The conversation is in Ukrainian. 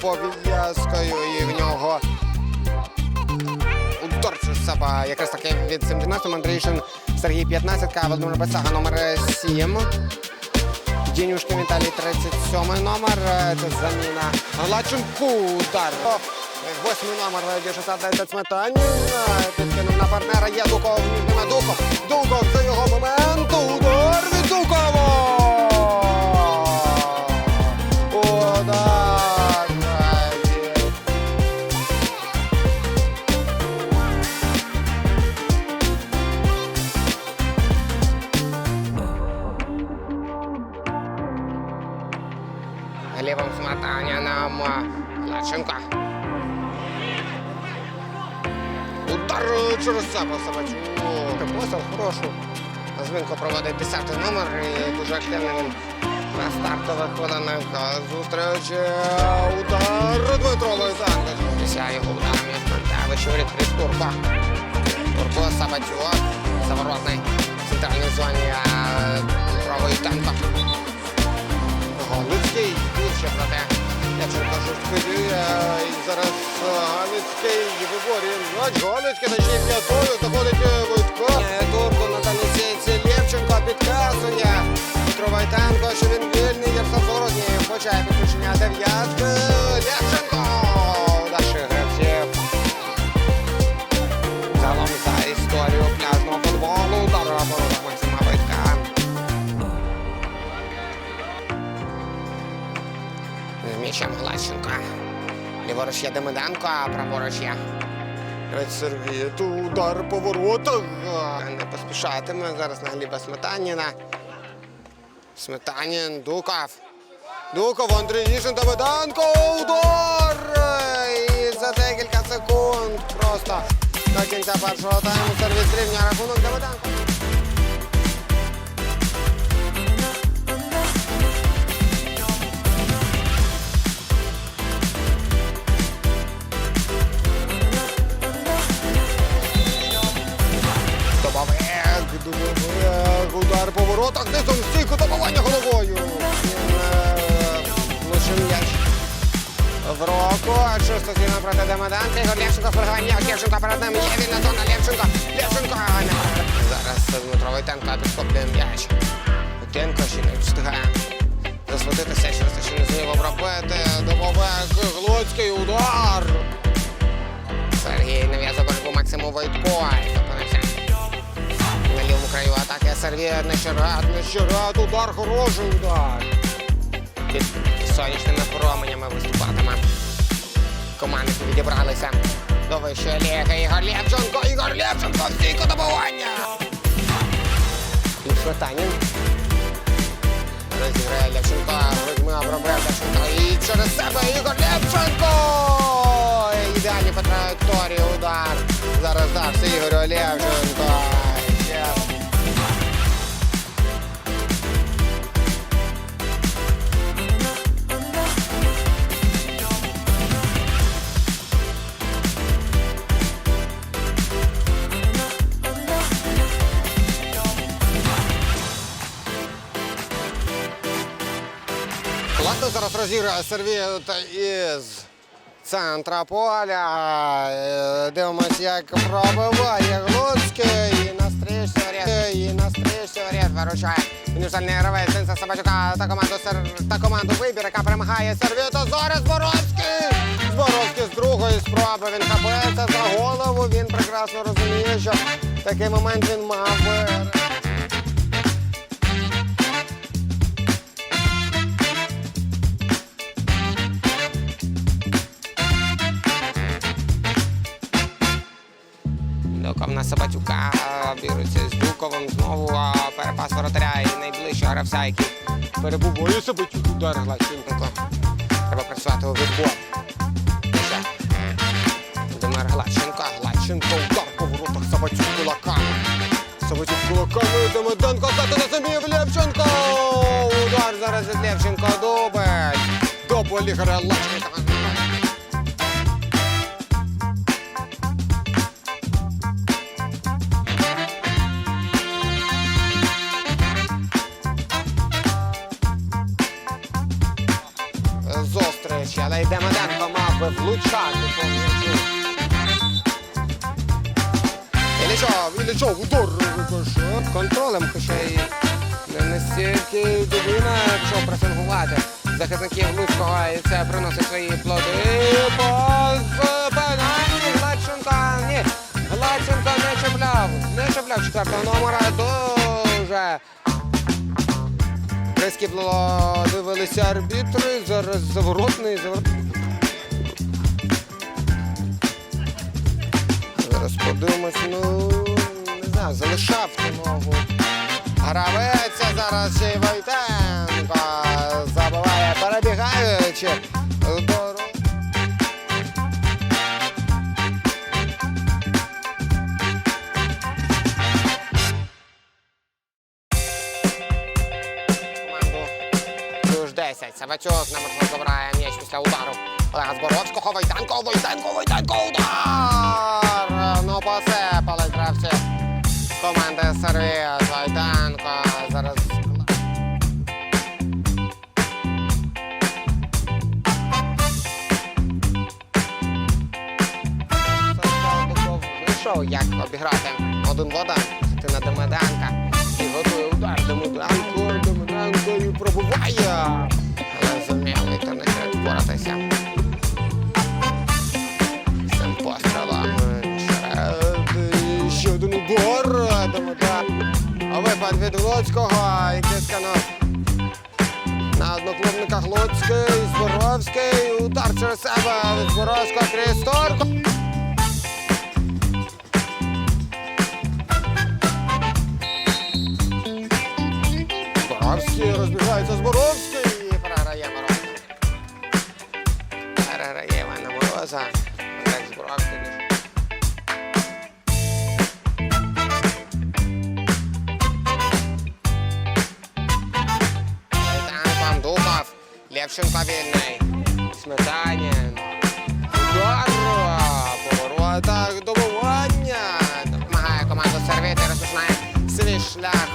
пов'язкою і в нього ударчу саба. Якраз таки від 17 Андрійшин Сергій 15, Володимир Бесага номер 7. Дінюшки Віталій 37 номер. Це заміна Лаченку. Удар. Восьмий номер дівчата Сметаніна. Підкинув на партнера. Є Дуков. Нема Дуков. Дуков. Це його момент. Удар від Дукова. Смотання нам Лаченко. Удар через себе Савачук. Посил хорошу. Змінко проводить 10 номер і дуже активний він на стартових хвилинах зустрічі. Удар Дмитро Лойзанко. Після його є Фронтевич відкрит Турбо. Турбо Сабатюк. Заворотний в центральній зоні правої танка. Галицький ще проте. Яченко жорсткий діє. І зараз е, Галицький виборює м'яч. Галицький на ще п'ятою заходить е, Войтко. Турку на сітці. Лєвченко підказує. Тровайтенко, що він вільний. як Солодній почає підключення дев'ятки. Лєвченко. Глащенко. Ліворуч є Демиденко, а праворуч є. Сервіт, удар по воротах. Не поспішатиме зараз на Гліба Сметаніна. Сметанін, Дуков. Дуков, Андрій Ніжин, Демиденко, удар! І за декілька секунд просто до кінця першого тайму сервіс рівня рахунок Демиденко. Добивання головою. Він е, влучив м'яч в року. Чисто зміна проти Демиденка. Ігор Лєвченко, споргування. Лєвченко перед ним. Є вільна зона. Лєвченко. Лєвченко. Зараз Дмитро Войтенко підхоплює м'яч. Войтенко ще не встигає засвітитися через те, що не зміг обробити. Добовик, Глуцький удар. Сергій нав'язав боротьбу Максиму Войтко. Сервєр, Нещерат, Нещерат, удар, хороший удар. Під сонячними променями виступатиме. Командники відібралися до вищої ліги. Ігор Лєвченко, Ігор Лєвченко, стійко добування. Ліпшотанін. Розіграє Лєвченко, Рудьми обробив Лєвченко і через себе Ігор Лєвченко. Ідеальні по траєкторії удар. Зараз дався Ігорю Лєвченко. Розіграє сервіт із центра поля. Е, Дивимось, як пробиває Глуцький. І на стрічці варіант. І на стрічці варіант виручає. Універсальний гравець Денisa Собачука та команду, Сер- та команду Вибір, яка перемагає сервіту. Зараз Зборовський. Зборовський з другої спроби. Він хапається за голову. Він прекрасно розуміє, що такий момент він мав на Собатюка біруться з Дуковим. Знову а, перепас воротаря і найближчого гравця, який перебуває Собатюк. Удар Глаченко. Треба працювати у відбор. Володимир Глаченко. Глаченко. Удар по воротах Собатюк кулаками. Собатюк кулаками. Демиденко. Зати на самі Левченко. Удар зараз від Левченко. Дубль. Дубль Ігоря Лаченка. Зустріч, але й Демиденко мав би влучати по м'ячу. Іллічов, удар рикошет. Контролем, хоча й не настільки дубина, якщо пресингувати захисників Луцького, і це приносить свої плоди. По зупинанні Гладченко, ні, Гладченко не чіпляв, не чіпляв четвертого номера, дуже прискіпливо дивилися арбітри, зараз заворотний, заворотний. Зараз подивимось, ну не знаю, залишав ногу. Гравець зараз ще й Войтенко забиває, перебігаючи Саватюк на метро забирає м'яч після удару. Олега Зборовського, Войтенко, Войтенко, Войтенко, удар! Ну, посипали гравці команди сервіс. Войтенко зараз. Як обіграти один в один. Від Луцького, який сканув. На одноклубниках Луцький, Зборовський, удар через себе від Зборовського Крісторко. Зборовський розбігається Зборовський Лепшим вільний. Сметанін. Ударно. Поворота добування. Допомагає команду сервіти, розпочинає свій шлях